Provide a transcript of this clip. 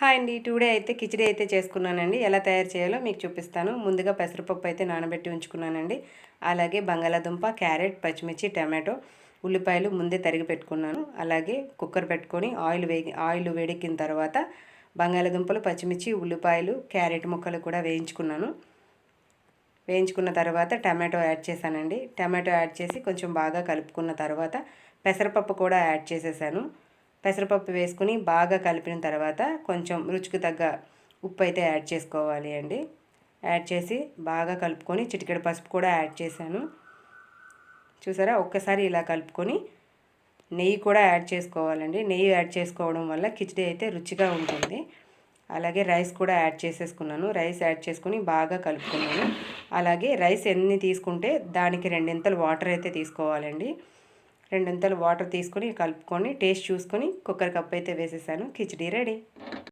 Hi అండి. Today అయితే కిచిడి అయితే చేసుకున్నానండి. ఎలా తయారు చేయాలో మీకు చూపిస్తాను. ముందుగా పెసరపప్పు అయితే నానబెట్టి ఉంచుకున్నానండి. అలాగే బంగాళాదుంప క్యారెట్ పచ్చిమిర్చి టమాటో ఉల్లిపాయలు ముందే తరిగి పెట్టుకున్నాను. అలాగే కుక్కర్ పెట్టుకొని ఆయిల్ వేగి ఆయిల్ వేడెక్కిన తర్వాత బంగాళాదుంపలు పచ్చిమిర్చి ఉల్లిపాయలు క్యారెట్ ముక్కలు కూడా వేయించుకున్నాను. వేయించుకున్న తర్వాత టమాటో యాడ్ చేశానండి. టమాటో యాడ్ చేసి కొంచెం బాగా కలుపుకున్న తర్వాత పెసరపప్పు కూడా యాడ్ చేసేసాను. పెసరపప్పు వేసుకుని బాగా కలిపిన తర్వాత కొంచెం రుచికి తగ్గ ఉప్పు అయితే యాడ్ చేసుకోవాలి అండి. యాడ్ చేసి బాగా కలుపుకొని చిటికెడు పసుపు కూడా యాడ్ చేశాను. చూసారా? ఒక్కసారి ఇలా కలుపుకొని నెయ్యి కూడా యాడ్ చేసుకోవాలండి. నెయ్యి యాడ్ చేసుకోవడం వల్ల కిచిడి అయితే రుచిగా ఉంటుంది. అలాగే రైస్ కూడా యాడ్ చేసేసుకున్నాను. రైస్ యాడ్ చేసుకుని బాగా కలుపుకున్నాను. అలాగే రైస్ ఎన్ని తీసుకుంటే దానికి రెండింతలు వాటర్ అయితే తీసుకోవాలండి. రెండింతలు వాటర్ తీసుకొని కలుపుకొని టేస్ట్ చూసుకొని కుక్కర్ కప్ అయితే వేసేసాను. కిచడీ రెడీ.